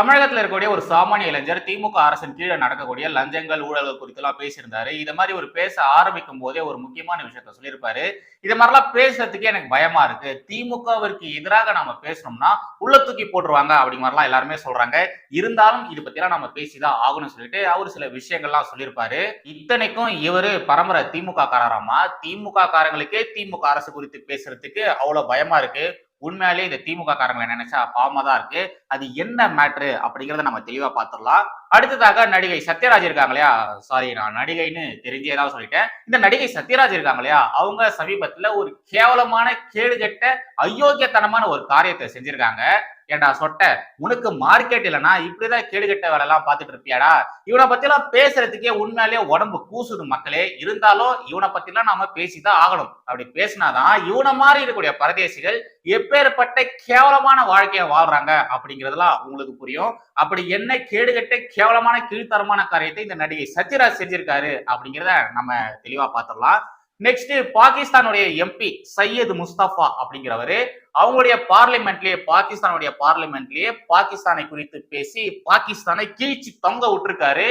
தமிழகத்தில் இருக்கக்கூடிய ஒரு சாமானிய இளைஞர் திமுக அரசின் கீழே நடக்கக்கூடிய லஞ்சங்கள் ஊழல்கள் குறித்தெல்லாம் பேசியிருந்தாரு. இது மாதிரி ஒரு பேச ஆரம்பிக்கும் போதே ஒரு முக்கியமான விஷயத்த சொல்லியிருப்பாரு. இது மாதிரிலாம் பேசுறதுக்கே எனக்கு பயமா இருக்கு. திமுகவிற்கு எதிராக நாம பேசணும்னா உள்ள தூக்கி போட்டுருவாங்க அப்படிங்கிற மாதிரிலாம் எல்லாருமே சொல்றாங்க. இருந்தாலும் இது பத்திலாம் நம்ம பேசிதான் ஆகணும்னு சொல்லிட்டு அவர் சில விஷயங்கள்லாம் சொல்லியிருப்பாரு. இத்தனைக்கும் இவர் பரம்பரை திமுக காரராமா திமுக காரங்களுக்கே திமுக அரசு குறித்து பேசுறதுக்கு அவ்வளவு பயமா இருக்கு. உண்மையாலே இந்த திமுக காரங்களை நினைச்சா பாவமா தான் இருக்கு. அது என்ன மேட்ரு அப்படிங்கிறத நம்ம தெளிவா பார்த்துடலாம். அடுத்ததாக நடிகை சத்யராஜ் இருக்காங்க இல்லையா? சாரி நான் நடிகைன்னு தெரிஞ்சே தான் சொல்லிட்டேன். இந்த நடிகை சத்யராஜ் இருக்காங்க இல்லையா? அவங்க சமீபத்துல ஒரு கேவலமான கேடுகட்ட அயோக்கியத்தனமான ஒரு காரியத்தை செஞ்சிருக்காங்க. ஏண்டா சொட்ட? உனக்கு மார்க்கெட் இல்லைன்னா இப்படிதான் கேடுகட்ட வேலை எல்லாம் பார்த்துட்டு இருப்பியாடா? இவனை பத்தி எல்லாம் பேசுறதுக்கே உண்மையிலேயே உடம்பு கூசுது மக்களே. இருந்தாலும் இவனை பத்தி எல்லாம் நாம பேசிதான் ஆகணும். அப்படி பேசினாதான் இவனை மாதிரி இருக்கக்கூடிய பரதேசிகள் எப்பேற்பட்ட கேவலமான வாழ்க்கையை வாழ்றாங்க அப்படிங்கிறதுலாம் உங்களுக்கு புரியும். அப்படி என்ன கேடுகட்ட கேவலமான கீழ்த்தரமான காரியத்தை இந்த நடிகை சத்யராஜ் செஞ்சிருக்காரு அப்படிங்கிறத நம்ம தெளிவா பார்த்துடலாம் நெக்ஸ்ட் பாகிஸ்தானுடைய எம்பி சையது முஸ்தபா அப்படிங்கிறவரு அவங்களுடைய பார்லிமெண்ட்லயே பாகிஸ்தானுடைய பார்லிமெண்ட்லயே பாகிஸ்தானை குறித்து பேசி பாகிஸ்தானை கீழ்ச்சி தொங்க விட்டுருக்காரு.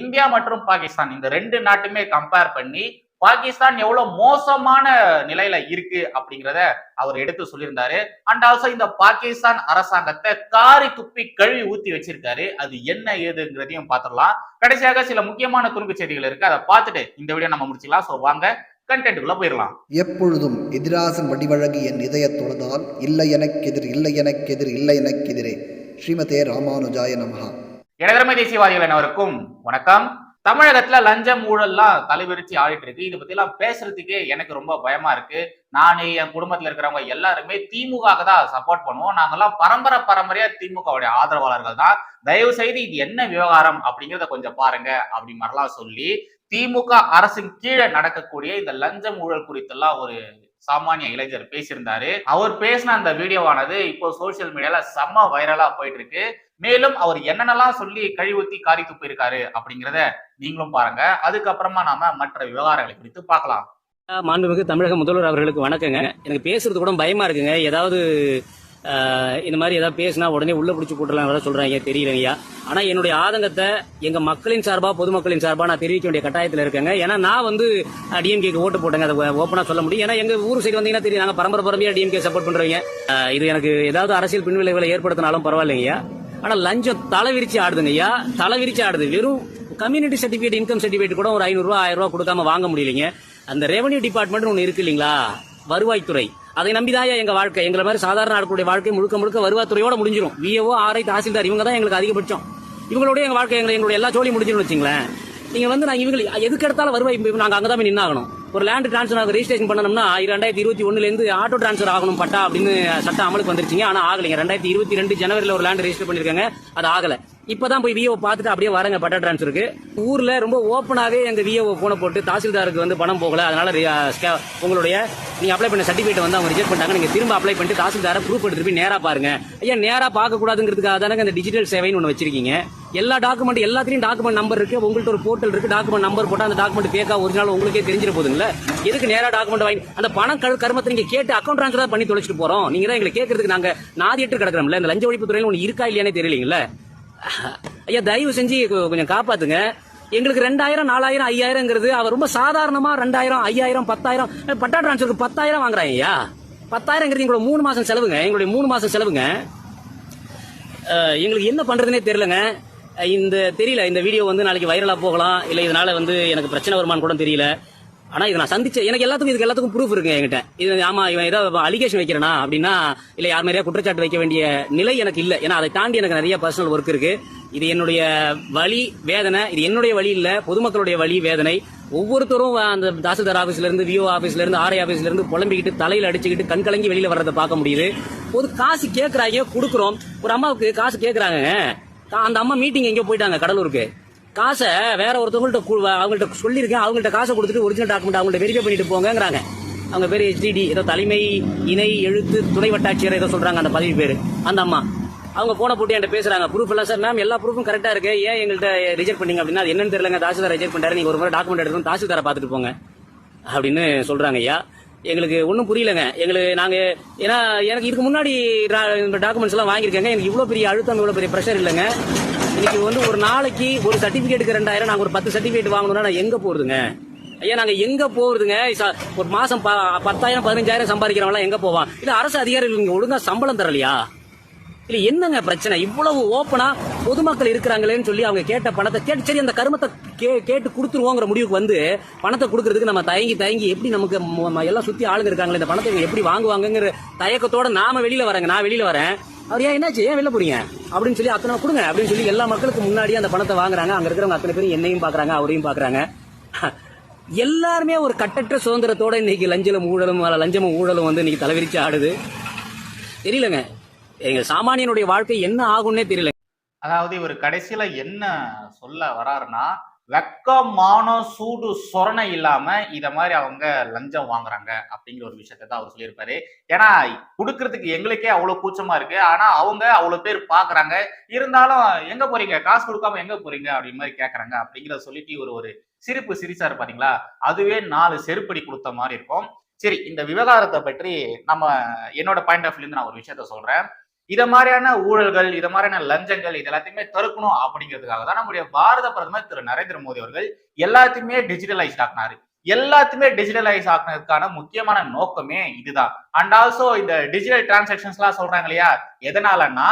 இந்தியா மற்றும் பாகிஸ்தான் இந்த ரெண்டு நாட்டுமே கம்பேர் பண்ணி பாகிஸ்தான் எவ்வளவு மோசமான நிலையில இருக்கு அப்படிங்கிறத அவர் எடுத்து சொல்லியிருந்தாரு. அண்ட் ஆல்சோ இந்த பாகிஸ்தான் அரசாங்கத்தை காரி துப்பி கழுவி ஊத்தி வச்சிருக்காரு. அது என்ன ஏதுங்கிறதையும் பார்த்துடலாம். கடைசியாக சில முக்கியமான துணுக்கு செய்திகள் இருக்கு. அதை பார்த்துட்டு இந்த வீடியோ நம்ம முடிச்சுக்கலாம். ஸோ வாங்க கண்டென்ட்டுக்குள்ள போயிடலாம். எப்பொழுதும் எதிராசன் வடிவழகு என் இதயத் தொழுதால் இல்லை எனக்கெதிர் இல்லை எனக்கெதிர் இல்லை எனக்கெதிரே ஸ்ரீமதே ராமானுஜாய நமஹா. இடதுமை தேசியவாதிகள் அனைவருக்கும் வணக்கம். தமிழகத்துல லஞ்சம் ஊழல்லாம் தலைவிரிச்சு ஆடிட்டு இருக்கு. இதை பத்தி எல்லாம் பேசுறதுக்கே எனக்கு ரொம்ப பயமா இருக்கு. நானே என் குடும்பத்துல இருக்கிறவங்க எல்லாருமே திமுக தான் சப்போர்ட் பண்ணுவோம். நாங்கெல்லாம் பரம்பரை பரம்பரையா திமுகவுடைய ஆதரவாளர்கள் தான். தயவு செய்து இது என்ன விவகாரம் அப்படிங்கிறத கொஞ்சம் பாருங்க அப்படி மாதிரிலாம் சொல்லி திமுக அரசின் கீழே நடக்கக்கூடிய இந்த லஞ்சம் ஊழல் குறித்தெல்லாம் ஒரு சாமானிய இளைஞர் பேசியிருந்தாரு. அவர் பேசின அந்த வீடியோவானது இப்போ சோசியல் மீடியால செம்ம வைரலா போயிட்டு இருக்கு. மேலும் அவர் என்னென்னலாம் சொல்லி கழிவுத்தி காரி துப்பியிருக்காரு அப்படிங்கிறத நீங்களும் பாருங்க. அதுக்கப்புறமா நாம மற்ற விவகாரங்களை குறித்து பார்க்கலாம். மாண்புமிகு தமிழக முதல்வர் அவர்களுக்கு வணக்கங்க. எனக்கு பேசுறது கூட பயமா இருக்குங்க. ஏதாவது இந்த மாதிரி ஏதாவது பேசினா உடனே உள்ள பிடிச்சி போட்டுலாம் வர சொல்றாங்க. தெரியலைங்கய்யா. ஆனா என்னுடைய ஆதங்கத்தை எங்க மக்களின் சார்பா பொதுமக்களின் சார்பா நான் தெரிவிக்க வேண்டிய கட்டாயத்தில் இருக்கேங்க. ஏன்னா நான் வந்து டிஎம்கேக்கு ஓட்டு போட்டேங்க. அதை ஓப்பனா சொல்ல முடியும். ஏன்னா எங்க ஊர் சைடு வந்தீங்கன்னா தெரியும். நாங்க பரம்பரை பரம்பரையா டிஎம்கே சப்போர்ட் பண்றவங்க. இது எனக்கு ஏதாவது அரசியல் பின்விளைவுகளை ஏற்படுத்தினாலும் பரவாயில்லைங்கய்யா. ஆனால் லஞ்சம் தலை விரிச்சு ஆடுதுங்கய்யா தலை விரிச்சு ஆடுது. வெறும் கம்யூனிட்டி சர்டிஃபிகேட் இன்கம் சர்டிஃபிகேட் கூட ஒரு ஐநூறுரூவா ஆயிரம் ரூபா கொடுக்காம வாங்க முடியலைங்க. அந்த ரெவன்யூ டிபார்ட்மெண்ட் ஒன்று இருக்கு இல்லைங்களா? வருவாய்த்துறை. அதை நம்பிதாயா எங்க வாழ்க்கை. எங்களை மாதிரி சாதாரண ஆட்களுடைய வாழ்க்கை முழுக்க முழுக்க வருவாய்த்துறையோட முடிஞ்சிடும் விஏஓ ஆர்ஐ தாசில்தார் இவங்க தான் எங்களுக்கு அதிகபட்சம். இவங்களுடைய எங்க வாழ்க்கை எங்களை எங்களுடைய எல்லா ஜோலியும் முடிஞ்சிடும் வச்சுங்களேன். நீங்க வந்து நான் இவங்க எதுக்கு எடுத்தாலும் வருவாய் நாங்கள் அங்கே அங்கதான் போய் நின்னாகணும். ஒரு லேண்ட் டிரான்ஸ்ஃபர் ஆக ரெஜிஸ்ட்ரேஷன் பண்ணணும்னா ரெண்டாயிரத்தி இருபத்தி ஒண்ணுல இருந்து ஆட்டோ டிரான்ஸ்ஃபர் ஆகணும் பட்டா அப்படின்னு சட்டம் அமலுக்கு வந்துருச்சுங்க. ஆனா ஆகலைங்க. ரெண்டாயிரத்தி இருபத்தி ரெண்டு ஜனவரியில் ஒரு லேண்ட் ரெஜிஸ்டர் பண்ணிருக்காங்க. அது ஆகல. இப்பதான் போய் விஓ பார்த்துட்டு அப்படியே வரங்க பட்டா டிரான்ஸ்ஃபருக்கு ஊர்ல ரொம்ப ஓப்பனாவே எங்க விஓ போனை போட்டு தாசில்தாருக்கு வந்து பணம் போகல. அதனால உங்களுடைய நீங்க அப்ளை பண்ண சர்டிபிகேட் வந்து அவங்க ரிஜெக்ட் பண்ணிட்டாங்க. நீங்க திரும்ப அப்ளை பண்ணிட்டு தாசில்தார ப்ரூஃப் எடுத்துட்டு போய் நேரா பாருங்க. ஐயா நேரா பார்க்க கூடாதுங்கிறதுக்காக தானே அந்த டிஜிட்டல் சேவைன்னு ஒன்று வச்சிருக்கீங்க. எல்லா டாக்குமெண்ட் எல்லாத்துலயும் டாக்குமெண்ட் நம்பர் இருக்கு. உங்கள்கிட்ட ஒரு போர்ட்டல் இருக்கு. டாக்குமெண்ட் நம்பர் போட்டு அந்த டாக்குமெண்ட் பேக்கா ஒரிஜினல் உங்களுக்கே தெரிஞ்சிட போதுங்களா. எதுக்கு நேரா டாக்குமெண்ட் வாங்கி அந்த பணம் கரு கருமத்தை நீங்க கேட்டு அக்கௌண்ட் ட்ரான்ஸ்ஃபர் பண்ணி தொலைச்சிட்டு போறோம். நீங்க தான் எங்களை கேட்கறதுக்கு நாங்க நாதிட்டு கிடக்கிறோம்ல. இந்த லஞ்ச ஒழிப்பு துறையில் ஒன்று இருக்கா இல்லையானே தெரியலீங்களா. ஐயா தயவு செஞ்சு கொஞ்சம் காப்பாத்துங்க. எங்களுக்கு ரெண்டாயிரம் நாலாயிரம் ஐயாயிரங்கிறது அவர் ரொம்ப சாதாரணமா ரெண்டாயிரம் ஐயாயிரம் பத்தாயிரம் பட்டா டிரான்ஸ்ஃபருக்கு பத்தாயிரம் வாங்குறாங்க ஐயா. பத்தாயிரங்கிறது எங்களோட மூணு மாசம் செலவுங்க. எங்களுடைய மூணு மாசம் செலவுங்க. எங்களுக்கு என்ன பண்றதுனே தெரியலங்க. இந்த தெரியல இந்த வீடியோ வந்து நாளைக்கு வைரலா போகலாம். இல்ல இதனால வந்து எனக்கு பிரச்சனை வருமானு கூட தெரியல. ஆனா இதை நான் சந்திச்ச எனக்கு எல்லாத்துக்கும் இதுக்கு எல்லாத்துக்கும் ப்ரூஃப் இருக்கு என்கிட்ட. இது ஆமா இவன் ஏதாவது அலிகேஷன் வைக்கிறனா அப்படின்னா இல்ல யார் மாதிரியா குற்றச்சாட்டு வைக்க வேண்டிய நிலை எனக்கு இல்ல. ஏன்னா அதை தாண்டி எனக்கு நிறைய பர்சனல் ஒர்க் இருக்கு. இது என்னுடைய வழி வேதனை. இது என்னுடைய வழி இல்ல பொதுமக்களுடைய வழி வேதனை. ஒவ்வொருத்தரும் அந்த தாசில்தார் ஆபீஸ்ல இருந்து விஓ ஆபீஸ்ல இருந்து ஆர்ஐ ஆபீஸ்ல இருந்து புலம்பிக்கிட்டு தலையில அடிச்சுக்கிட்டு கண் கலங்கி வெளியில வர்றதை பார்க்க முடியுது. ஒரு காசு கேட்கறாங்க கொடுக்குறோம். ஒரு அம்மாவுக்கு காசு கேட்கறாங்க அந்த அம்மா மீட்டிங் எங்கேயோ போயிட்டாங்க கடலூருக்கு. காசை வேற ஒருத்தவங்கள்ட்ட அவங்கள்ட்ட சொல்லியிருக்கேன். அவங்கள்ட்ட காசை கொடுத்துட்டு ஒரிஜினல் டாக்குமெண்ட் அவங்கள்ட்ட வெரிஃபை பண்ணிட்டு போங்கிறாங்க அவங்க பேர் ஹெச்டிடி ஏதோ தலைமை இணை எழுத்து துணை வட்டாட்சியர் ஏதோ சொல்றாங்க அந்த பதவி பேர். அந்த அம்மா. அவங்க போன போட்டு என்கிட்ட பேசுறாங்க. ப்ரூஃப் எல்லாம் சார் மேம் எல்லா ப்ரூஃபும் கரெக்டா இருக்கு. ஏன் எங்கள்கிட்ட ரிஜெக்ட் பண்ணீங்க அப்படின்னா அது என்னன்னு தெரியலங்க. தாசில்தார் ரிஜெக்ட் பண்ணாரு நீங்க ஒரு முறை டாக்குமெண்ட் எடுத்து தாசில்தாரை பார்த்துட்டு போங்க அப்படின்னு சொல்றாங்க ஐயா. எங்களுக்கு ஒன்றும் புரியலங்க. எங்களுக்கு நாங்கள் ஏன்னா எனக்கு இதுக்கு முன்னாடி டாக்குமெண்ட்ஸ் எல்லாம் வாங்கியிருக்கேங்க. எனக்கு இவ்வளோ பெரிய அழுத்தம் இவ்வளோ பெரிய ப்ரெஷர் இல்லைங்க. இன்னைக்கு வந்து ஒரு நாளைக்கு ஒரு சர்டிஃபிகேட்டுக்கு ரெண்டாயிரம் நாங்கள் ஒரு பத்து சர்டிபிகேட் வாங்கணும்னா நான் எங்க போறதுங்க? ஐயா நாங்க எங்க போறதுங்க? ஒரு மாசம் ப- பத்தாயிரம் பதினஞ்சாயிரம் சம்பாதிக்கிறவங்களாம் எங்க போவான் இல்ல அரசு அதிகாரிகள் ஒழுங்காக ஒழுங்கா சம்பளம் தரலையா? இல்ல என்னங்க பிரச்சனை? இவ்வளவு ஓப்பனா பொதுமக்கள் இருக்கிறாங்களேன்னு சொல்லி அவங்க கேட்ட பணத்தை கேட்டு சரி அந்த கருமத்தை கே- கேட்டு கொடுத்துருவோங்கிற முடிவுக்கு வந்து பணத்தை கொடுக்கறதுக்கு நம்ம தயங்கி தயங்கி எப்படி நமக்கு எல்லாம் சுத்தி ஆளுங்க இருக்காங்களே இந்த பணத்தை எப்படி வாங்குவாங்கங்கிற தயக்கத்தோட நாம வெளியில வரேங்க. நான் வெளியில வரேன். அவர் ஏன் என்னாச்சு? ஏன் வெளில போறீங்க? அப்படின்னு சொல்லி அத்தனை கொடுங்க. அப்படின்னு சொல்லி எல்லா மக்களுக்கு முன்னாடியே அந்த பணத்தை வாங்குறாங்க. அங்க இருக்கிறவங்க அத்தனை பேரும் என்னையும் பாக்குறாங்க அவரையும் பாக்குறாங்க. எல்லாருமே ஒரு கட்டற்ற சுதந்திரத்தோட இன்னைக்கு லஞ்சலும் ஊழலும் லஞ்சமும் ஊழலும் வந்து இன்னைக்கு தலைவிரிச்சு ஆடுது. தெரியலங்க. எங்க சாமானியனுடைய வாழ்க்கை என்ன ஆகும்னே தெரியல அதாவது இவர் கடைசியில என்ன சொல்ல வராருன்னா வெக்கம் மானம் சூடு சொரணை இல்லாம இத மாதிரி அவங்க லஞ்சம் வாங்குறாங்க அப்படிங்கிற ஒரு விஷயத்தை தான் அவர் சொல்லியிருப்பாரு. ஏன்னா கொடுக்கறதுக்கு எங்களுக்கே அவ்வளவு கூச்சமா இருக்கு. ஆனா அவங்க அவ்வளவு பேர் பாக்குறாங்க. இருந்தாலும் எங்க போறீங்க? காசு கொடுக்காம எங்க போறீங்க? அப்படின்னு மாதிரி கேக்குறாங்க. அப்படிங்கிறத சொல்லிட்டு ஒரு ஒரு சிரிப்பு சிரிச்சாரு பாத்தீங்களா? அதுவே நாலு செருப்படி கொடுத்த மாதிரி இருக்கும். சரி இந்த விவகாரத்தை பற்றி நம்ம என்னோட பாயிண்ட் ஆஃப் இருந்து நான் ஒரு விஷயத்த சொல்றேன். இத மாதிரியான ஊழல்கள் இதை மாதிரியான லஞ்சங்கள் இது எல்லாத்தையுமே தடுக்கணும் அப்படிங்கிறதுக்காக தான் நம்முடைய பாரத பிரதமர் திரு நரேந்திர மோடி அவர்கள் எல்லாத்தையுமே டிஜிட்டலைஸ் ஆக்கினாரு. எல்லாத்தையுமே டிஜிட்டலைஸ் ஆக்குனதுக்கான முக்கியமான நோக்கமே இதுதான். அண்ட் ஆல்சோ இந்த டிஜிட்டல் டிரான்சாக்ஷன்ஸ் எல்லாம் சொல்றாங்க இல்லையா? எதனாலன்னா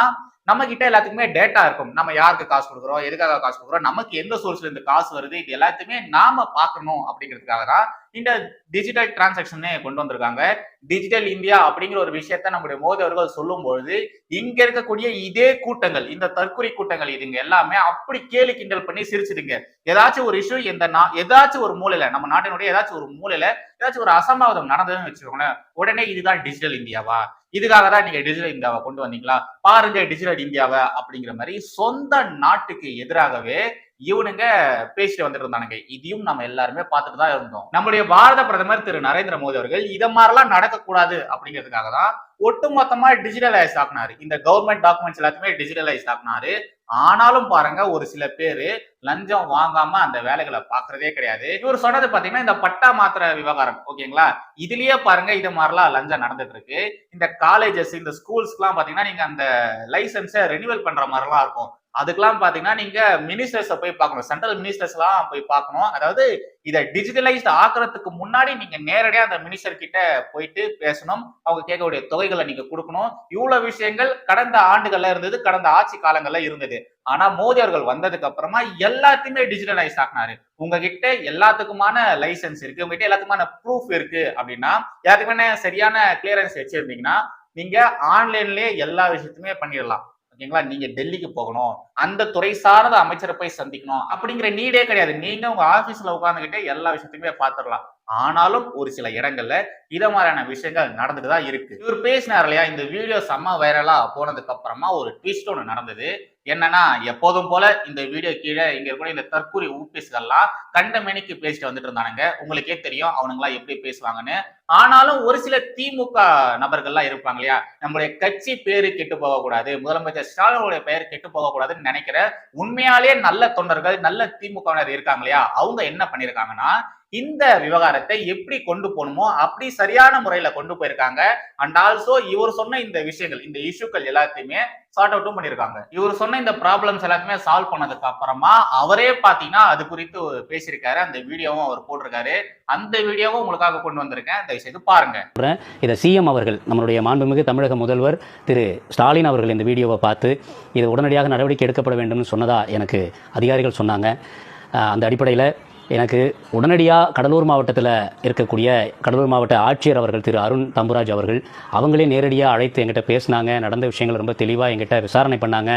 நம்ம கிட்ட எல்லாத்துக்குமே டேட்டா இருக்கும். நம்ம யாருக்கு காசு கொடுக்குறோம்? எதுக்காக காசு கொடுக்குறோம்? நமக்கு எந்த சோர்ஸ்ல இருந்து காசு வருது? இது எல்லாத்தையுமே நாம பார்க்கணும் அப்படிங்கிறதுக்காக தான் இந்த டிஜிட்டல் டிரான்சாக்ஷனே கொண்டு வந்திருக்காங்க. டிஜிட்டல் இந்தியா அப்படிங்கிற ஒரு விஷயத்த நம்முடைய மோதி அவர்கள் சொல்லும் பொழுது இங்க இருக்கக்கூடிய இதே கூட்டங்கள் இந்த தற்கொலை கூட்டங்கள் இதுங்க எல்லாமே அப்படி கேலி கிண்டல் பண்ணி சிரிச்சிடுங்க. ஏதாச்சும் ஒரு இஷ்யூ இந்த ஏதாச்சும் ஒரு மூலையில நம்ம நாட்டினுடைய ஏதாச்சும் ஒரு மூலையில ஏதாச்சும் ஒரு அசம்பாவிதம் நடந்ததுன்னு வச்சுக்கோங்களேன் உடனே இதுதான் டிஜிட்டல் இந்தியாவா இதுக்காக தான் நீங்க டிஜிட்டல் இந்தியாவை கொண்டு வந்தீங்களா? பாருங்க டிஜிட்டல் இந்தியாவை அப்படிங்கிற மாதிரி சொந்த நாட்டுக்கு எதிராகவே இவனுங்க பேசிட்டு வந்துட்டு இருந்தானுங்க இதையும் நம்ம எல்லாருமே பார்த்துட்டு தான் இருந்தோம். நம்முடைய பாரத பிரதமர் திரு நரேந்திர மோடி அவர்கள் இதை மாதிரிலாம் நடக்கக்கூடாது அப்படிங்கிறதுக்காக தான் ஒட்டுமொத்தமா டிஜிட்டலைஸ் ஆக்குனாரு. இந்த கவர்மெண்ட் டாக்குமெண்ட்ஸ் எல்லாத்தையுமே டிஜிட்டலைஸ் ஆக்குனாரு. ஆனாலும் பாருங்க ஒரு சில பேரு லஞ்சம் வாங்காம அந்த வேலைகளை பாக்குறதே கிடையாது. இவர் சொன்னது பாத்தீங்கன்னா இந்த பட்டா மாத்திர விவகாரம் ஓகேங்களா? இதுலயே பாருங்க இது மாதிரிலாம் லஞ்சம் நடந்துட்டு இருக்கு இந்த காலேஜஸ் இந்த ஸ்கூல்ஸ்க்குலாம் பாத்தீங்கன்னா நீங்க அந்த லைசன்ஸை ரெனிவல் பண்ற மாதிரிலாம் இருக்கும். அதுக்கெல்லாம் பாத்தீங்கன்னா நீங்க மினிஸ்டர்ஸை போய் பார்க்கணும். சென்ட்ரல் மினிஸ்டர்ஸ் எல்லாம் போய் பார்க்கணும். அதாவது இதை டிஜிட்டலைஸ்ட் ஆக்குறதுக்கு முன்னாடி நீங்க நேரடியா அந்த மினிஸ்டர் கிட்ட போயிட்டு பேசணும். அவங்க கேட்கக்கூடிய தொகைகளை நீங்க கொடுக்கணும். இவ்வளவு விஷயங்கள் கடந்த ஆண்டுகள்ல இருந்தது கடந்த ஆட்சி காலங்கள்ல இருந்தது. ஆனா மோடி அவர்கள் வந்ததுக்கு அப்புறமா எல்லாத்தையுமே டிஜிட்டலைஸ் ஆக்குனாரு. உங்ககிட்ட எல்லாத்துக்குமான லைசன்ஸ் இருக்கு. உங்ககிட்ட எல்லாத்துக்குமான ப்ரூஃப் இருக்கு அப்படின்னா எல்லாத்துக்குமே சரியான கிளியரன்ஸ் வச்சிருந்தீங்கன்னா நீங்க ஆன்லைன்லயே எல்லா விஷயத்தையுமே பண்ணிடலாம். ஓகேங்களா? நீங்க டெல்லிக்கு போகணும். அந்த துறை சார்ந்த அமைச்சரை போய் சந்திக்கணும். அப்படிங்கிற நீடே கிடையாது. நீங்க உங்க ஆபீஸ்ல உட்காந்துக்கிட்டே எல்லா விஷயத்தையுமே பாத்துடலாம் ஆனாலும் ஒரு சில இடங்கள்ல இத மாதிரியான விஷயங்கள் நடந்துட்டு தான் இருக்கு. இவர் பேசினார் இல்லையா? இந்த வீடியோ செம்ம வைரலா போனதுக்கு அப்புறமா ஒரு ட்விஸ்ட் ஒன்று நடந்தது. என்னன்னா எப்போதும் போல இந்த வீடியோ கீழே இங்க இருக்கிற இந்த தற்கூரி ஊபிஸ்கள்லாம் கண்டமேனிக்கு பேசிட்டு வந்துட்டு இருந்தானுங்க. உங்களுக்கே தெரியும் அவனுங்களாம் எப்படி பேசுவாங்கன்னு. ஆனாலும் ஒரு சில திமுக நபர்கள்லாம் இருப்பாங்க இல்லையா? நம்மளுடைய கட்சி பேரு கெட்டு போகக்கூடாது. முதலமைச்சர் ஸ்டாலினுடைய பெயர் கெட்டு போகக்கூடாதுன்னு நினைக்கிற உண்மையாலேயே நல்ல தொண்டர்கள் நல்ல திமுகவினர் இருக்காங்க இல்லையா? அவங்க என்ன பண்ணிருக்காங்கன்னா இந்த விவகாரத்தை எப்படி கொண்டு போகணுமோ அப்படி சரியான முறையில கொண்டு போயிருக்காங்க. அண்ட் ஆல்சோ இவர் சொன்ன இந்த விஷயங்கள் இந்த இஷ்யூக்கள் எல்லாத்தையுமே சார்ட் அவுட்டும் பண்ணியிருக்காங்க இவர் சொன்ன இந்த ப்ராப்ளம்ஸ் எல்லாத்தையுமே சால்வ் பண்ணதுக்கு அப்புறமா அவரே பாத்தீங்கன்னா அது குறித்து பேசியிருக்காரு. அந்த வீடியோவும் அவர் போட்டிருக்காரு. அந்த வீடியோவும் உங்களுக்காக கொண்டு வந்திருக்கேன். தயவு செய்து பாருங்க. இதை சிஎம் அவர்கள் நம்மளுடைய மாண்புமிகு தமிழக முதல்வர் திரு ஸ்டாலின் அவர்கள் இந்த வீடியோவை பார்த்து இது உடனடியாக நடவடிக்கை எடுக்கப்பட வேண்டும்னு சொன்னதா எனக்கு அதிகாரிகள் சொன்னாங்க. அந்த அடிப்படையில் எனக்கு உடனடியாக கடலூர் மாவட்டத்தில் இருக்கக்கூடிய கடலூர் மாவட்ட ஆட்சியர் அவர்கள் திரு அருண் தம்புராஜ் அவர்கள் அவங்களே நேரடியாக அழைத்து எங்கிட்ட பேசினாங்க நடந்த விஷயங்கள் ரொம்ப தெளிவாக எங்கிட்ட விசாரணை பண்ணாங்க.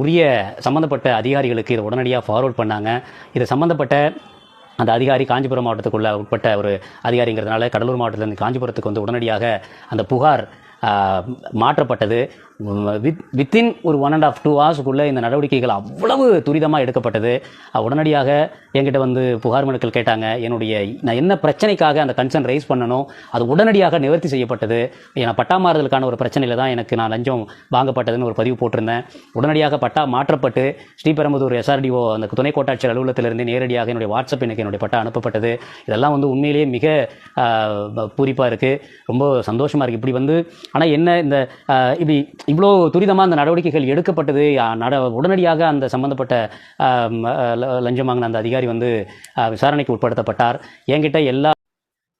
உரிய சம்மந்தப்பட்ட அதிகாரிகளுக்கு இதை உடனடியாக ஃபார்வர்ட் பண்ணாங்க. இது சம்மந்தப்பட்ட அந்த அதிகாரி காஞ்சிபுரம் மாவட்டத்துக்குள்ள உட்பட்ட ஒரு அதிகாரிங்கிறதுனால கடலூர் மாவட்டத்திலேருந்து காஞ்சிபுரத்துக்கு வந்து உடனடியாக அந்த புகார் மாற்றப்பட்டது. வித் வித்தின் ஒரு ஒன் அண்ட் ஆஃப் டூ ஹவர்ஸுக்குள்ளே இந்த நடவடிக்கைகள் அவ்வளவு துரிதமாக எடுக்கப்பட்டது. உடனடியாக என்கிட்ட வந்து புகார் மனுக்கள் கேட்டாங்க. என்னுடைய நான் என்ன பிரச்சனைக்காக அந்த கன்சர்ன் ரைஸ் பண்ணணும் அது உடனடியாக நிவர்த்தி செய்யப்பட்டது. ஏன்னா பட்டா மாறுதலுக்கான ஒரு பிரச்சனையில் தான் எனக்கு நான் லஞ்சம் வாங்கப்பட்டதுன்னு ஒரு பதிவு போட்டிருந்தேன். உடனடியாக பட்டா மாற்றப்பட்டு ஸ்ரீபெரும்புதூர் எஸ்ஆர்டிஓ அந்த துணை கோட்டாட்சியர் அலுவலகத்திலிருந்து நேரடியாக என்னுடைய வாட்ஸ்அப் எனக்கு என்னுடைய பட்டா அனுப்பப்பட்டது. இதெல்லாம் வந்து உண்மையிலேயே மிக பூரிப்பாக இருக்குது ரொம்ப சந்தோஷமாக இருக்குது இப்படி வந்து ஆனால் என்ன இந்த இப்படி இவ்வளோ துரிதமாக அந்த நடவடிக்கைகள் எடுக்கப்பட்டது நட உடனடியாக அந்த சம்பந்தப்பட்ட லஞ்சம் வாங்கின அந்த அதிகாரி வந்து விசாரணைக்கு உட்படுத்தப்பட்டார். என்கிட்ட எல்லா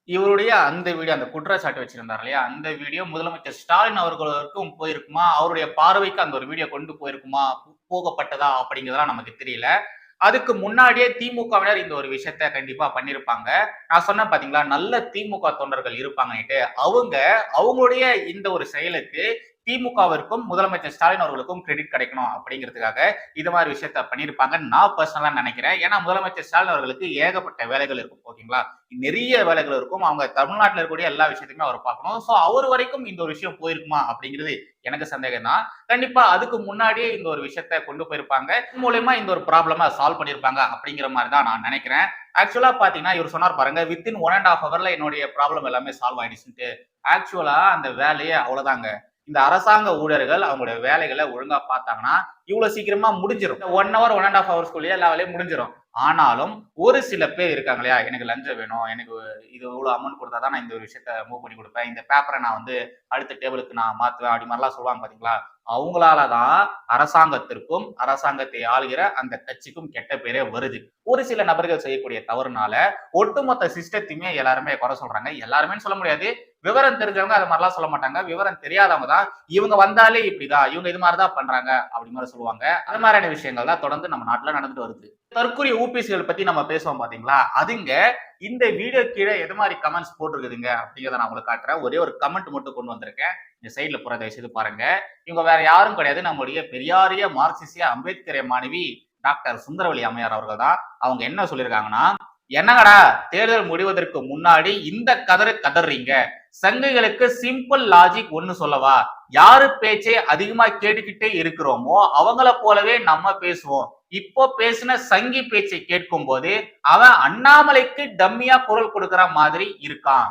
இவருடைய அந்த வீடியோ அந்த குற்றச்சாட்டு வச்சிருந்தார் இல்லையா? அந்த வீடியோ முதலமைச்சர் ஸ்டாலின் அவர்களுக்கும் போயிருக்குமா? அவருடைய பார்வைக்கு அந்த ஒரு வீடியோ கொண்டு போயிருக்குமா? போகப்பட்டதா அப்படிங்கிறதெல்லாம் நமக்கு தெரியல. அதுக்கு முன்னாடியே திமுகவினர் இந்த ஒரு விஷயத்த கண்டிப்பா பண்ணியிருப்பாங்க நான் சொன்னேன் பாத்தீங்களா? நல்ல திமுக தொண்டர்கள் இருப்பாங்கன்ட்டு அவங்க அவங்களுடைய இந்த ஒரு செயலுக்கு திமுகவிற்கும் முதலமைச்சர் ஸ்டாலின் அவர்களுக்கும் கிரெடிட் கிடைக்கணும் அப்படிங்கிறதுக்காக இது மாதிரி விஷயத்த பண்ணியிருப்பாங்க. நான் பர்சனலா நினைக்கிறேன். ஏன்னா முதலமைச்சர் ஸ்டாலின் அவர்களுக்கு ஏகப்பட்ட வேலைகள் இருக்கும். ஓகேங்களா? நிறைய வேலைகள் இருக்கும். அவங்க தமிழ்நாட்டில் இருக்கக்கூடிய எல்லா விஷயத்தையுமே அவர் பார்க்கணும். ஸோ அவர் வரைக்கும் இந்த ஒரு விஷயம் போயிருக்குமா அப்படிங்கிறது எனக்கு சந்தேகம் தான். கண்டிப்பா அதுக்கு முன்னாடியே இந்த ஒரு விஷயத்த கொண்டு போயிருப்பாங்க. மூலயமா இந்த ஒரு ப்ராப்ளமா சால்வ் பண்ணியிருப்பாங்க அப்படிங்கிற மாதிரி தான் நான் நினைக்கிறேன். ஆக்சுவலா பாத்தீங்கன்னா இவர் சொன்னார் பாருங்க வித்தின் ஒன் அண்ட் ஆஃப் ஹவர்ல என்னுடைய ப்ராப்ளம் எல்லாமே சால்வ் ஆயிடுச்சுட்டு ஆக்சுவலா அந்த வேலையே அவ்வளவுதாங்க. இந்த அரசாங்க ஊழியர்கள் அவங்களுடைய வேலைகளை ஒழுங்கா பார்த்தாங்கன்னா இவ்வளவு சீக்கிரமா முடிஞ்சிடும் one hour one and half ஹவர்ஸ்க்குள்ளேயே எல்லா வேலையும் முடிஞ்சிடும் ஆனாலும் ஒரு சில பேர் இருக்காங்க இல்லையா? எனக்கு லஞ்சம் வேணும் எனக்கு இது இவ்வளவு அமௌண்ட் கொடுத்தா தான் நான் இந்த ஒரு விஷயத்த மூவ் பண்ணி கொடுப்பேன். இந்த பேப்பரை நான் வந்து அடுத்த டேபிளுக்கு நான் மாத்துவேன் அப்படி மாதிரிலாம் சொல்லுவாங்க பாத்தீங்களா? அவங்களால தான் அரசாங்கத்திற்கும் அரசாங்கத்தை ஆளுகிற அந்த கட்சிக்கும் கெட்ட பேரே வருது. ஒரு சில நபர்கள் செய்யக்கூடிய தவறுனால ஒட்டுமொத்த சிஸ்டத்தையுமே எல்லாருமே குறை சொல்றாங்க. எல்லாருமே சொல்ல முடியாது. விவரம் தெரிஞ்சவங்க அது மாதிரிலாம் சொல்ல மாட்டாங்க. விவரம் தெரியாதவங்க தான் இவங்க வந்தாலே இப்படிதான் இவங்க இது மாதிரி தான் பண்றாங்க அப்படி மாதிரி சொல்லுவாங்க. அது மாதிரியான விஷயங்கள் தான் தொடர்ந்து நம்ம நாட்டுல நடந்துட்டு வருது. தற்கொலை ஊபிசிகள் பத்தி நம்ம பேசுவோம் பாத்தீங்களா? அதுங்க இந்த வீடியோ கீழே எது மாதிரி கமெண்ட்ஸ் போட்டிருக்குதுங்க அப்படிங்கிறத நான் உங்களுக்கு காட்டுறேன். ஒரே ஒரு கமெண்ட் மட்டும் கொண்டு வந்திருக்கேன். இந்த சைட்ல புற தயவு செய்து பாருங்க. இவங்க வேற யாரும் கிடையாது. நம்முடைய பெரியாரிய மார்க்சிஸ்டிய அம்பேத்கரிய மாணவி டாக்டர் சுந்தரவழி அம்மையார் அவர்கள் தான். அவங்க என்ன சொல்லியிருக்காங்கன்னா என்னங்கடா தேர்தல் முடிவதற்கு முன்னாடி இந்த கதறு கதறீங்க. சங்குகளுக்கு சிம்பிள் லாஜிக் ஒன்னு சொல்லவா? யாரு பேச்சை அதிகமா கேட்டுக்கிட்டே இருக்கிறோமோ அவங்கள போலவே நம்ம பேசுவோம். இப்போ பேசின சங்கி பேச்சை கேட்கும் போது அவன் அண்ணாமலைக்கு டம்மியா குரல் கொடுக்கிற மாதிரி இருக்கான்.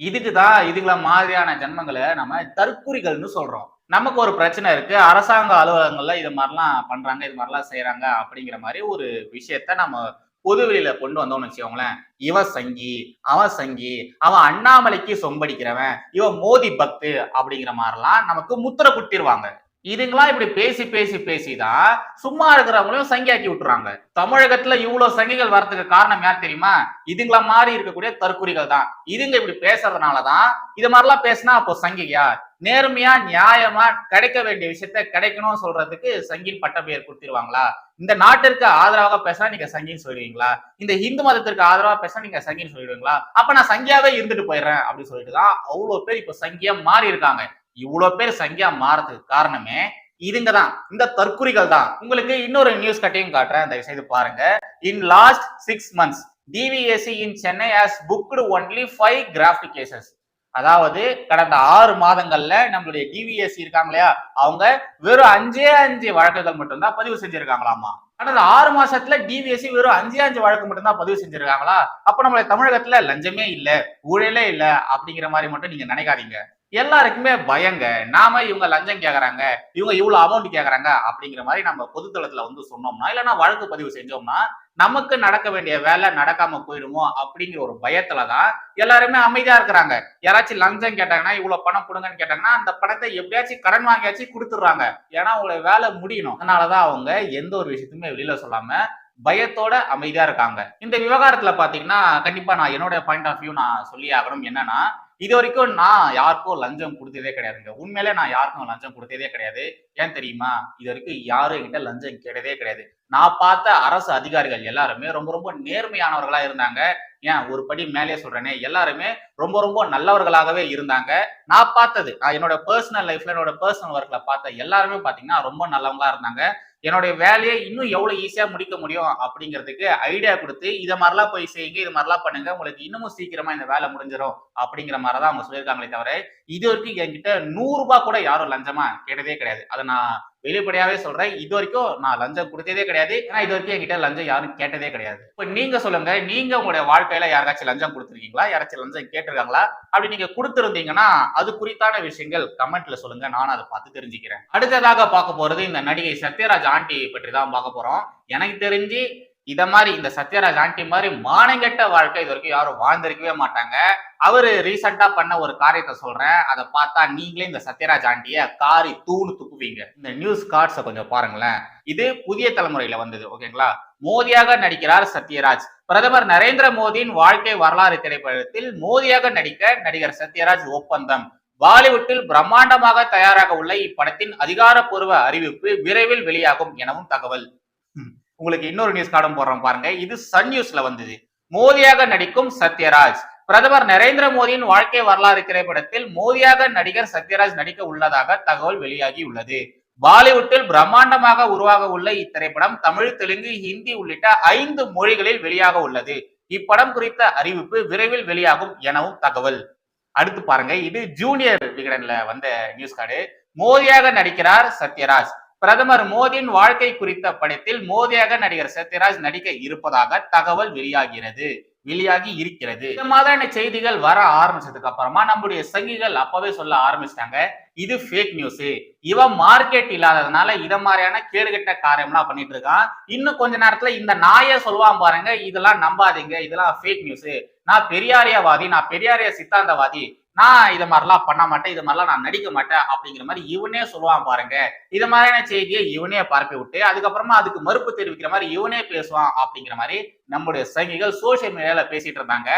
இதுக்குதான் இதுங்கள மாதிரியான ஜென்மங்களை நம்ம தற்குறிகள்னு சொல்றோம். நமக்கு ஒரு பிரச்சனை இருக்கு. அரசாங்க அலுவலகங்கள்ல இது மாதிரிலாம் பண்றாங்க இது மாதிரிலாம் செய்யறாங்க அப்படிங்கிற மாதிரி ஒரு விஷயத்த நம்ம பொதுவெளியில கொண்டு வந்தோம்னு வச்சுக்கோங்களேன். இவ சங்கி அவ சங்கி அவன் அண்ணாமலைக்கு சொம்படிக்கிறவன் இவன் மோதி பக்து அப்படிங்கிற மாதிரிலாம் நமக்கு முத்திர குட்டிடுவாங்க இதுங்களாம் இப்படி பேசி பேசி பேசிதான் சும்மா இருக்கிறவங்களையும் சங்கியாக்கி விட்டுறாங்க. தமிழகத்துல இவ்வளவு சங்கிகள் வரதுக்கு காரணம் யார் தெரியுமா? இதுங்கள மாதிரி இருக்கக்கூடிய தற்குறிகள் தான். இதுங்க இப்படி பேசுறதுனாலதான் இது மாதிரிலாம் பேசினா அப்போ சங்கியா நேர்மையா நியாயமா கிடைக்க வேண்டிய விஷயத்த கிடைக்கணும்னு சொல்றதுக்கு சங்கின் பட்ட பெயர் கொடுத்துருவாங்களா? இந்த நாட்டிற்கு ஆதரவாக பேசினா நீங்க சங்கின்னு சொல்லுவீங்களா? இந்த இந்து மதத்திற்கு ஆதரவா பேசினா நீங்க சங்கின்னு சொல்லிடுவீங்களா? அப்ப நான் சங்கியாவே இருந்துட்டு போயிடுறேன் அப்படின்னு சொல்லிட்டு தான் அவ்வளவு பேர் இப்ப சங்கியா மாறி இருக்காங்க. இவ்வளவு பேர் சங்கியா மாறதுக்கு காரணமே இதுங்க தான் இந்த தற்குறிகள் தான் உங்களுக்கு இன்னொரு நியூஸ் கட்டையும் காட்டுறேன். தயவு செய்து பாருங்க. In last six months DVAC in Chennai has booked only five graft cases அதாவது கடந்த ஆறு மாதங்கள்ல நம்மளுடைய டிவிஎஸ்சி இருக்காங்க இல்லையா? அவங்க வெறும் அஞ்சே அஞ்சு வழக்குகள் மட்டும்தான் பதிவு செஞ்சிருக்காங்களாமா? கடந்த ஆறு மாசத்துல டிவிஎஸ்சி வெறும் அஞ்சே அஞ்சு வழக்கு மட்டும்தான் பதிவு செஞ்சிருக்காங்களா? அப்ப நம்மளுடைய தமிழகத்துல லஞ்சமே இல்ல ஊழலே இல்ல அப்படிங்கிற மாதிரி மட்டும் நீங்க நினைக்காதீங்க. எல்லாருக்குமே பயங்க. நாம இவங்க லஞ்சம் கேக்குறாங்க இவங்க இவ்வளவு அமௌண்ட் கேக்குறாங்க அப்படிங்கிற மாதிரி நம்ம பொதுத்தளத்துல வந்து சொன்னோம்னா இல்லைன்னா வழக்கு பதிவு செஞ்சோம்னா நமக்கு நடக்க வேண்டிய வேலை நடக்காம போயிடுமோ அப்படிங்கிற ஒரு பயத்துலதான் எல்லாருமே அமைதியா இருக்கிறாங்க. யாராச்சும் லஞ்சம் கேட்டாங்கன்னா இவ்வளவு பணம் கொடுங்கன்னு கேட்டாங்கன்னா அந்த பணத்தை எப்படியாச்சும் கடன் வாங்கியாச்சும் கொடுத்துடுறாங்க. ஏன்னா அவங்களோட வேலை முடியணும். அதனாலதான் அவங்க எந்த ஒரு விஷயத்தையுமே வெளியில சொல்லாம பயத்தோட அமைதியா இருக்காங்க. இந்த விவகாரத்துல பாத்தீங்கன்னா கண்டிப்பா நான் என்னோட பாயிண்ட் ஆஃப் வியூ நான் சொல்லி ஆகணும். என்னன்னா இது வரைக்கும் நான் யாருக்கும் லஞ்சம் கொடுத்ததே கிடையாதுங்க. உண்மையிலே நான் யாருக்கும் லஞ்சம் கொடுத்ததே கிடையாது. ஏன் தெரியுமா? இது வரைக்கும் யாரும் என்கிட்ட லஞ்சம் கேட்டதே கிடையாது. நான் பார்த்த அரசு அதிகாரிகள் எல்லாருமே ரொம்ப ரொம்ப நேர்மையானவர்களா இருந்தாங்க. ஏன்? ஒரு படி மேலே சொல்றேனே. எல்லாருமே ரொம்ப ரொம்ப நல்லவர்களாகவே இருந்தாங்க. நான் பார்த்தது நான் என்னோட பர்சனல் லைஃப்ல என்னோட பர்சனல் ஒர்க்ல பார்த்த எல்லாருமே பாத்தீங்கன்னா ரொம்ப நல்லவங்களா இருந்தாங்க. என்னுடைய வேலையை இன்னும் எவ்வளவு ஈஸியா முடிக்க முடியும் அப்படிங்கிறதுக்கு ஐடியா கொடுத்து இதை மாதிரிலாம் போய் செய்யுங்க இது மாதிரிலாம் பண்ணுங்க உங்களுக்கு இன்னமும் சீக்கிரமா இந்த வேலை முடிஞ்சிடும் அப்படிங்கிற மாதிரி தான் அவங்க சொல்லியிருக்காங்களே தவிர இது வரைக்கும் என்கிட்ட நூறு ரூபாய் கூட யாரும் லஞ்சமா கேட்டதே கிடையாது. அதை நான் வெளிப்படையாவே சொல்றேன் இது வரைக்கும் நான் லஞ்சம் கொடுத்ததே கிடையாது. ஏன்னா இது வரைக்கும் என்கிட்ட லஞ்சம் யாரும் கேட்டதே கிடையாது. இப்ப நீங்க சொல்லுங்க நீங்க உங்களுடைய வாழ்க்கையில யாராச்சும் லஞ்சம் கொடுத்துருக்கீங்களா? யாராச்சும் லஞ்சம் கேட்டிருக்காங்களா? அப்படி நீங்க கொடுத்துருந்தீங்கன்னா அது குறித்தான விஷயங்கள் கமெண்ட்ல சொல்லுங்க. நானும் அதை பார்த்து தெரிஞ்சுக்கிறேன். அடுத்ததாக பார்க்க போறது இந்த நடிகை சத்யராஜ் ஆண்டி பற்றி தான் பார்க்க போறோம். எனக்கு தெரிஞ்சு இத மாதிரி இந்த சத்யராஜ் ஆண்டி மாதிரி மானங்கெட்ட வாழ்க்கை இது வரைக்கும் யாரும் வாழ்ந்திருக்கவே மாட்டாங்க. அவர் ரீசெண்டா பண்ண ஒரு காரியத்தை சொல்றேன். அதை பார்த்தா நீங்களே இந்த சத்யராஜ் ஆண்டிய காரி தூணு துப்புவீங்க. இந்த நியூஸ் கார்ட்ஸை கொஞ்சம் பாருங்களேன். இது புதிய தலைமுறையில வந்தது ஓகேங்களா? மோதியாக நடிக்கிறார் சத்யராஜ். பிரதமர் நரேந்திர மோடியின் வாழ்க்கை வரலாறு திரைப்படத்தில் மோதியாக நடிக்க நடிகர் சத்யராஜ் ஒப்பந்தம். பாலிவுட்டில் பிரம்மாண்டமாக தயாராக உள்ள இப்படத்தின் அதிகாரப்பூர்வ அறிவிப்பு விரைவில் வெளியாகும் எனவும் தகவல். உங்களுக்கு இன்னொரு நியூஸ் கார்டும் போடுறோம் பாருங்க. இது சன் நியூஸ்ல வந்தது. மோதியாக நடிக்கும் சத்யராஜ். பிரதமர் நரேந்திர மோடியின் வாழ்க்கை வரலாறு திரைப்படத்தில் மோதியாக நடிகர் சத்யராஜ் நடிக்க உள்ளதாக தகவல் வெளியாகி உள்ளது பாலிவுட்டில் பிரம்மாண்டமாக உருவாக உள்ள இத்திரைப்படம் தமிழ் தெலுங்கு ஹிந்தி உள்ளிட்ட ஐந்து மொழிகளில் வெளியாக உள்ளது. இப்படம் குறித்த அறிவிப்பு விரைவில் வெளியாகும் எனவும் தகவல். அடுத்து பாருங்க இது ஜூனியர் விகடன்ல வந்த நியூஸ் கார்டு மோதியாக நடிக்கிறார் சத்யராஜ். பிரதமர் மோடியின் வாழ்க்கை குறித்த படத்தில் மோதியாக நடிகர் சத்யராஜ் நடிக்க இருப்பதாக தகவல் வெளியாகிறது. வெளியாகி இருக்கிறது. இந்த மாதிரியான செய்திகள் வர ஆரம்பிச்சதுக்கு அப்புறமா நம்முடைய சங்கிகள் அப்பவே சொல்ல ஆரம்பிச்சிட்டாங்க இது ஃபேக் நியூஸ் இவன் மார்க்கெட் இல்லாததுனால இத மாதிரியான கேடுகட்ட காரியம்லாம் பண்ணிட்டு இருக்கான். இன்னும் கொஞ்ச நேரத்துல இந்த நாயே சொல்லுவான் பாருங்க இதெல்லாம் நம்பாதீங்க இதெல்லாம் ஃபேக் நியூஸ் நான் பெரியாரியவாதி நான் பெரியாரிய சித்தாந்தவாதி. நான் இதை மாதிரிலாம் பண்ண மாட்டேன் இது மாதிரிலாம் நான் நடிக்க மாட்டேன் அப்படிங்கிற மாதிரி இவனே சொல்லுவான் பாருங்க. இது மாதிரியான செய்தியை இவனே பரப்பி விட்டு அதுக்கப்புறமா அதுக்கு மறுப்பு தெரிவிக்கிற மாதிரி இவனே பேசுவான் அப்படிங்கிற மாதிரி நம்முடைய சங்கிகள் சோசியல் மீடியால பேசிட்டு இருந்தாங்க.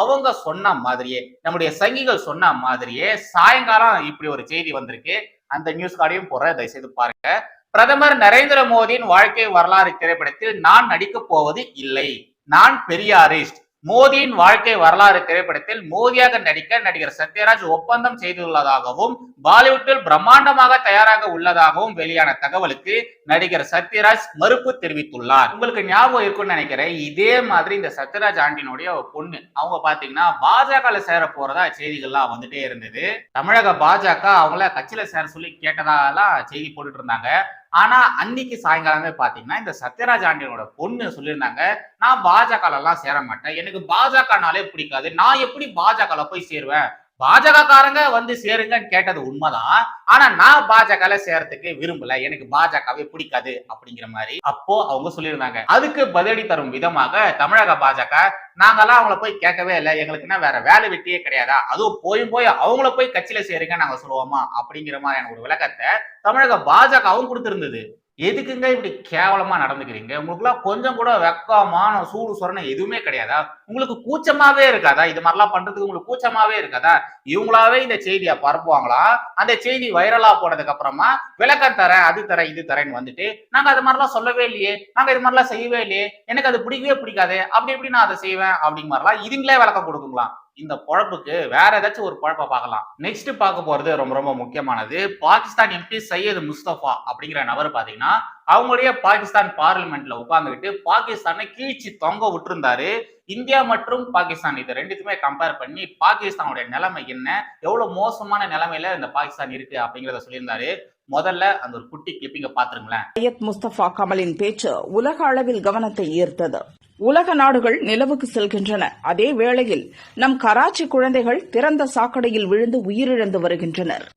அவங்க சொன்ன மாதிரியே நம்முடைய சங்கிகள் சொன்ன மாதிரியே சாயங்காலம் இப்படி ஒரு செய்தி வந்திருக்கு. அந்த நியூஸ் கார்டையும் போற தயவுசெய்து பாருங்க. பிரதமர் நரேந்திர மோடியின் வாழ்க்கை வரலாறு திரைப்படத்தில் நான் நடிக்கப் போவது இல்லை. நான் பெரியாரிஸ்ட். மோதியின் வாழ்க்கை வரலாறு திரைப்படத்தில் மோதியாக நடிக்க நடிகர் சத்யராஜ் ஒப்பந்தம் செய்துள்ளதாகவும் பாலிவுட்டில் பிரம்மாண்டமாக தயாராக உள்ளதாகவும் வெளியான தகவலுக்கு நடிகர் சத்யராஜ் மறுப்பு தெரிவித்துள்ளார். உங்களுக்கு ஞாபகம் இருக்கும்னு நினைக்கிறேன். இதே மாதிரி இந்த சத்யராஜ் ஆண்டினுடைய பொண்ணு. அவங்க பாத்தீங்கன்னா பாஜகல சேர போறதா செய்திகள்லாம் வந்துட்டே இருந்தது. தமிழக பாஜக அவங்கள கட்சியில சேர சொல்லி கேட்டதாலாம் செய்தி போட்டுட்டு இருந்தாங்க. ஆனா அன்னைக்கு சாயங்காலமே பாத்தீங்கன்னா இந்த சத்யராஜ் ஆண்டியனோட பொண்ணு சொல்லியிருந்தாங்க நான் பாஜக எல்லாம் சேர மாட்டேன். எனக்கு பாஜகனாலே பிடிக்காது. நான் எப்படி பாஜக போய் சேருவேன்? பாஜக காரங்க வந்து சேருங்கன்னு கேட்டது உண்மைதான். ஆனா நான் பாஜக சேரத்துக்கு விரும்பல. எனக்கு பாஜகவே பிடிக்காது அப்படிங்கிற மாதிரி அப்போ அவங்க சொல்லியிருந்தாங்க. அதுக்கு பதிலடி தரும் விதமாக தமிழக பாஜக நாங்கெல்லாம் அவங்கள போய் கேட்கவே இல்லை. எங்களுக்கு என்ன வேற வேலை வெட்டியே கிடையாதா? அதுவும் போய் போய் அவங்கள போய் கட்சியில சேருங்க நாங்க சொல்லுவோமா? அப்படிங்கிற மாதிரியான ஒரு விளக்கத்தை தமிழக பாஜகவும் கொடுத்திருந்தது. எதுக்குங்க இப்படி கேவலமா நடந்துக்கிறீங்க? உங்களுக்குலாம் கொஞ்சம் கூட வெக்கமான சூடு சொரணை எதுவுமே கிடையாதா? உங்களுக்கு கூச்சமாவே இருக்காதா? இது மாதிரிலாம் பண்றதுக்கு உங்களுக்கு கூச்சமாவே இருக்காதா? இவங்களாவே இந்த செய்தியை பரப்புவாங்களா? அந்த செய்தி வைரலா போனதுக்கு அப்புறமா விளக்கம் தரேன் அது தரேன் இது தரேன்னு வந்துட்டு நாங்க அது மாதிரிலாம் சொல்லவே இல்லையே நாங்க இது மாதிரிலாம் செய்யவே இல்லையே எனக்கு அது பிடிக்கவே பிடிக்காது அப்படி எப்படி நான் அதை செய்வேன் அப்படிங்கிற மாதிரிலாம் இதுங்களே விளக்கம் கொடுக்குங்களா? இந்த பொழப்புக்கு வேற ஏதாச்சும் ஒரு பொழப்பை பார்க்கலாம். நெக்ஸ்ட் பார்க்க போறது ரொம்ப ரொம்ப முக்கியமானது. பாகிஸ்தான் எம்பி சையது முஸ்தபா அப்படிங்கிற நபர் பாத்தீங்கன்னா அவங்களுடைய பாகிஸ்தான் பார்லிமெண்ட்ல உட்கார்ந்துக்கிட்டு பாகிஸ்தானை கீழ்ச்சி தொங்க விட்டுருந்தாரு. இந்தியா மற்றும் பாகிஸ்தான் இது ரெண்டுத்துமே கம்பேர் பண்ணி பாகிஸ்தானுடைய நிலைமை என்ன எவ்வளவு மோசமான நிலைமையில இந்த பாகிஸ்தான் இருக்கு அப்படிங்கறத சொல்லியிருந்தாரு. முதல்ல அந்த ஒரு குட்டி கிளிப்பிங்க பாத்துருங்களேன் சையத் முஸ்தபா கமலின் பேச்சு உலக அளவில் கவனத்தை ஈர்த்தது. உலக நாடுகள் நிலவுக்கு செல்கின்றன. அதே வேளையில் நம் கராச்சி குழந்தைகள் திறந்த சாக்கடையில் விழுந்து உயிரிழந்து வருகின்றனர்.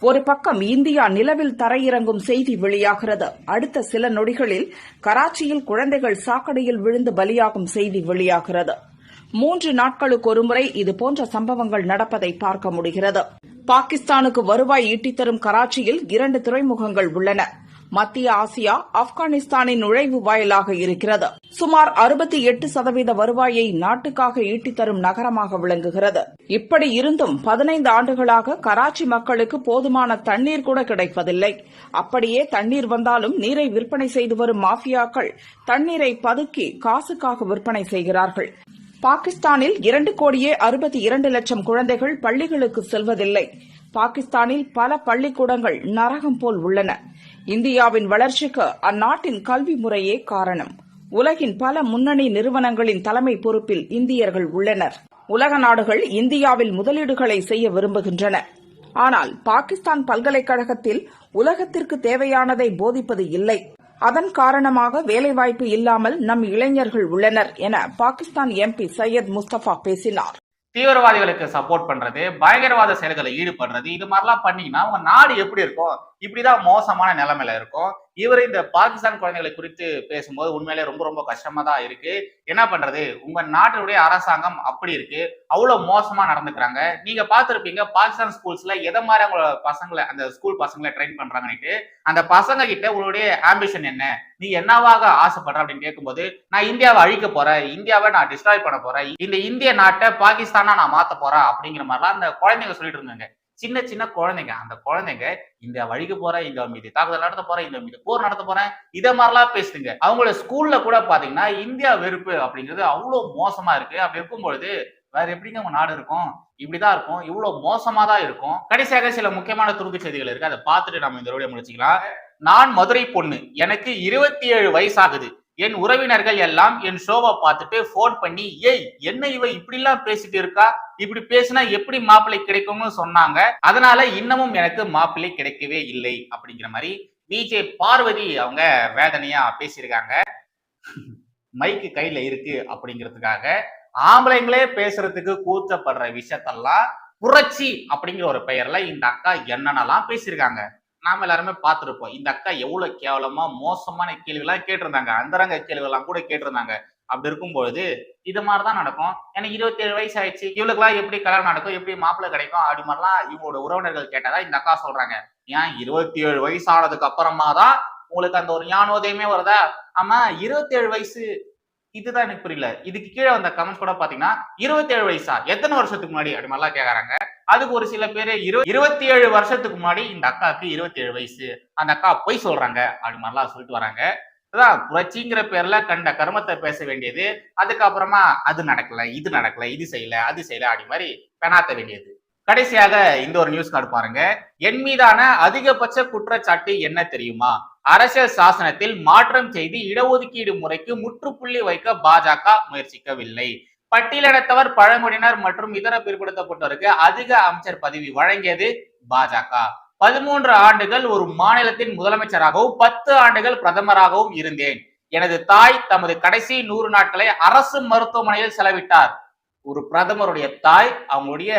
ஒரு பக்கம் இந்தியா நிலவில் தரையிறங்கும் செய்தி வெளியாகிறது. அடுத்த சில நொடிகளில் கராச்சியில் குழந்தைகள் சாக்கடையில் விழுந்து பலியாகும் செய்தி வெளியாகிறது. மூன்று நாட்களுக்கு ஒருமுறை இதுபோன்ற சம்பவங்கள் நடப்பதை பார்க்க முடிகிறது. பாகிஸ்தானுக்கு வருவாய் ஈட்டித்தரும் கராச்சியில் இரண்டு துறைமுகங்கள் உள்ளன. மத்திய ஆசியா ஆப்கானிஸ்தானின் நுழைவு வாயிலாக இருக்கிறது. சுமார் அறுபத்தி எட்டு சதவீத வருவாயை நாட்டுக்காக ஈட்டித்தரும் நகரமாக விளங்குகிறது. இப்படி இருந்தும் பதினைந்து ஆண்டுகளாக கராச்சி மக்களுக்கு போதுமான தண்ணீர் கூட கிடைப்பதில்லை. அப்படியே தண்ணீர் வந்தாலும் நீரை விற்பனை செய்து வரும் மாஃபியாக்கள் தண்ணீரை பதுக்கி காசுக்காக விற்பனை செய்கிறார்கள். பாகிஸ்தானில் இரண்டு கோடியே அறுபத்தி இரண்டு லட்சம் குழந்தைகள் பள்ளிகளுக்கு செல்வதில்லை. பாகிஸ்தானில் பல பள்ளிக்கூடங்கள் நரகம் போல் உள்ளன. இந்தியாவின் வளர்ச்சிக்கு அந்நாட்டின் கல்வி முறையே காரணம். உலகின் பல முன்னணி நிறுவனங்களின் தலைமை பொறுப்பில் இந்தியர்கள் உள்ளனர். உலக நாடுகள் இந்தியாவில் முதலீடுகளை செய்ய விரும்புகின்றன. ஆனால் பாகிஸ்தான் பல்கலைக்கழகத்தில் உலகத்திற்கு தேவையானதை போதிப்பது இல்லை. அதன் காரணமாக வேலைவாய்ப்பு இல்லாமல் நம் இளைஞர்கள் உள்ளனர் என பாகிஸ்தான் எம்பி சையத் முஸ்தபா பேசினார். தீவிரவாதிகளுக்கு சப்போர்ட் பண்றது பயங்கரவாத செயல்களை ஈடுபடுறது இது மாதிரிலாம் பண்ணீங்கன்னா உங்க நாடு எப்படி இருக்கும்? இப்படிதான் மோசமான நிலைமையில இருக்கும். இவர் இந்த பாகிஸ்தான் குழந்தைகளை குறித்து பேசும்போது உண்மையிலே ரொம்ப ரொம்ப கஷ்டமா தான் இருக்கு. என்ன பண்றது? உங்க நாட்டினுடைய அரசாங்கம் அப்படி இருக்கு. அவ்வளவு மோசமா நடந்துக்கிறாங்க. நீங்க பாத்திருப்பீங்க பாகிஸ்தான் ஸ்கூல்ஸ்ல எதை மாதிரி அவங்களோட பசங்களை அந்த ஸ்கூல் பசங்களை ட்ரெயின் பண்றாங்கன்னுட்டு அந்த பசங்க கிட்ட உங்களுடைய ஆம்பிஷன் என்ன? நீ என்னவாக ஆசைப்படுற அப்படின்னு கேட்கும்போது நான் இந்தியாவை அழிக்க போறேன் இந்தியாவை நான் டிஸ்ட்ராய் பண்ண போறேன் இந்த இந்திய நாட்டை பாகிஸ்தானா நான் மாத்த போறேன் அப்படிங்கிற மாதிரிலாம் அந்த குழந்தைங்க சொல்லிட்டு இருந்தாங்க. சின்ன சின்ன குழந்தைங்க அந்த குழந்தைங்க இந்த வழிக்கு போறேன் இந்த மீது தாக்குதல் நடத்த போறேன் இந்த மீது போர் நடத்த போறேன் இதை மாதிரிலாம் பேசுதுங்க. அவங்கள ஸ்கூல்ல கூட பாத்தீங்கன்னா இந்தியா வெறுப்பு அப்படிங்கிறது அவ்வளவு மோசமா இருக்கு. அப்படி இருக்கும் பொழுது வேற எப்படிங்க உங்க நாடு இருக்கும்? இப்படிதான் இருக்கும். இவ்வளவு மோசமா தான் இருக்கும். கடைசியாக சில முக்கியமான துருப்பு செய்திகள் இருக்கு. அதை பார்த்துட்டு நம்ம இந்த ரோடியை முடிச்சுக்கலாம். நான் மதுரை பொண்ணு. எனக்கு இருபத்தி ஏழு வயசாகுது. என் உறவினர்கள் எல்லாம் என் ஷோவை பார்த்துட்டு ஃபோன் பண்ணி ஏய் என்ன இவ இப்படிலாம் பேசிட்டு இருக்கா? இப்படி பேசினா எப்படி மாப்பிள்ளை கிடைக்கும்னு சொன்னாங்க. அதனால இன்னமும் எனக்கு மாப்பிள்ளை கிடைக்கவே இல்லை. அப்படிங்கிற மாதிரி விஜே பார்வதி அவங்க வேதனையா பேசியிருக்காங்க. மைக்கு கையில இருக்கு அப்படிங்கிறதுக்காக ஆம்பளைங்களே பேசுறதுக்கு கூச்சப்படுற விஷயத்தெல்லாம் புரட்சி அப்படிங்கிற ஒரு பெயர்ல இந்த அக்கா என்னென்னலாம் பேசியிருக்காங்க. நாம எல்லாருமே பார்த்துருப்போம். இந்த அக்கா எவ்வளவு கேவலமா மோசமான கேள்விலாம் கேட்டிருந்தாங்க. அந்தரங்க கேள்விகள்லாம் கூட கேட்டிருந்தாங்க. அப்படி இருக்கும்போது இது மாதிரிதான் நடக்கும். எனக்கு இருபத்தி ஏழு வயசு ஆயிடுச்சு இவளுக்குலாம் எப்படி கல்யாணம் நடக்கும்? எப்படி மாப்பிள்ளை கிடைக்கும்? அப்படி மாதிரிலாம் இவங்களோட உறவினர்கள் கேட்டதா இந்த அக்கா சொல்றாங்க. ஏன் இருபத்தி ஏழு வயசு ஆனதுக்கு அப்புறமா தான் உங்களுக்கு அந்த ஒரு ஞானோதயமே வருதா? ஆமா இருபத்தி ஏழு வயசு இதுதான் எனக்கு புரியல. இதுக்கு கீழே வந்த கமெண்ட்ஸ் கூட பாத்தீங்கன்னா இருபத்தி ஏழு வயசா? எத்தனை வருஷத்துக்கு முன்னாடி அப்படி மாதிரிலாம் கேக்குறாங்க. அதுக்கு ஒரு சில பேர் இரு இருபத்தி ஏழு வருஷத்துக்கு முன்னாடி இந்த அக்காவுக்கு இருபத்தி ஏழு வயசு. அந்த அக்கா பொய் சொல்றாங்க. அப்படி மாதிரிலாம் சொல்லிட்டு வராங்க. அதான் புரட்சிங்கிற பேர்ல கண்ட கர்மத்தை பேச வேண்டியது. அதுக்கப்புறமா அது நடக்கல இது நடக்கல இது செய்யல அது செய்யல அப்படி மாதிரி பெணாத்த வேண்டியது. கடைசியாக இந்த ஒரு நியூஸ் கார்டு பாருங்க. என் மீதான அதிகபட்ச குற்றச்சாட்டு என்ன தெரியுமா? அரசியல் சாசனத்தில் மாற்றம் செய்து இடஒதுக்கீடு முறைக்கு முற்றுப்புள்ளி வைக்க பாஜக முயற்சிக்கவில்லை. பட்டியலினத்தவர் பழங்குடியினர் மற்றும் இதர பிற்படுத்தப்பட்டோருக்கு அதிக அமைச்சர் பதவி வழங்கியது பாஜக. பதிமூன்று ஆண்டுகள் ஒரு மாநிலத்தின் முதலமைச்சராகவும் பத்து ஆண்டுகள் பிரதமராகவும் இருந்தேன். எனது தாய் தமது கடைசி நூறு நாட்களை அரசு மருத்துவமனையில் செலவிட்டார். ஒரு பிரதமருடைய தாய் அவங்களுடைய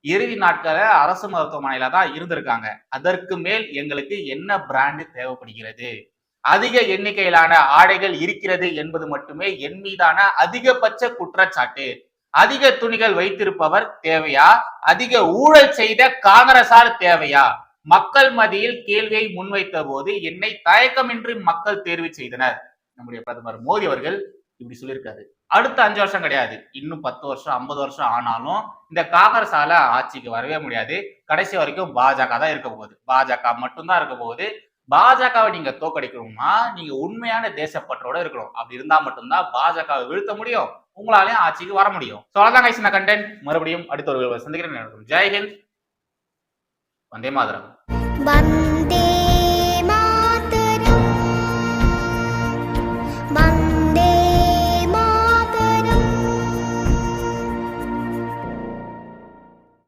இறுதி நாட்களை அரசு மருத்துவமனையில தான் இருந்திருக்காங்க. அதற்கு மேல் எங்களுக்கு என்ன பிராண்டு தேவைப்படுகிறது? அதிக எண்ணிக்கையிலான ஆடைகள் இருக்கிறது என்பது மட்டுமே என் மீதான அதிகபட்ச குற்றச்சாட்டு. அதிக துணிகள் வைத்திருப்பவர் தேவையா? அதிக ஊழல் செய்த காங்கிரசார் தேவையா? மக்கள் மத்தியில் கேள்வியை முன்வைத்த போது என்னை தயக்கமின்றி மக்கள் தேர்வு செய்தனர். நம்முடைய பிரதமர் மோடி அவர்கள் இப்படி சொல்லியிருக்காரு. அடுத்த அஞ்சு வருஷம் கிடையாது. இன்னும் பத்து வருஷம் ஐம்பது வருஷம் ஆனாலும் இந்த காங்கிரஸால ஆட்சிக்கு வரவே முடியாது. கடைசி வரைக்கும் பாஜக தான் இருக்க போகுது. பாஜக மட்டும்தான் இருக்க போகுது. பாஜகவை நீங்க தோக்கடிக்கணும்னா நீங்க உண்மையான தேசப்பற்றோட இருக்கணும். அப்படி இருந்தா மட்டும்தான் பாஜகவை வீழ்த்த முடியும். உங்களாலையும் ஆட்சிக்கு வர முடியும். ஸோ அதான் இந்த கண்டென்ட் மறுபடியும் அடுத்த ஒரு சந்திக்கிறேன். ஜெய்ஹிந்த் வந்தே மாதரம்.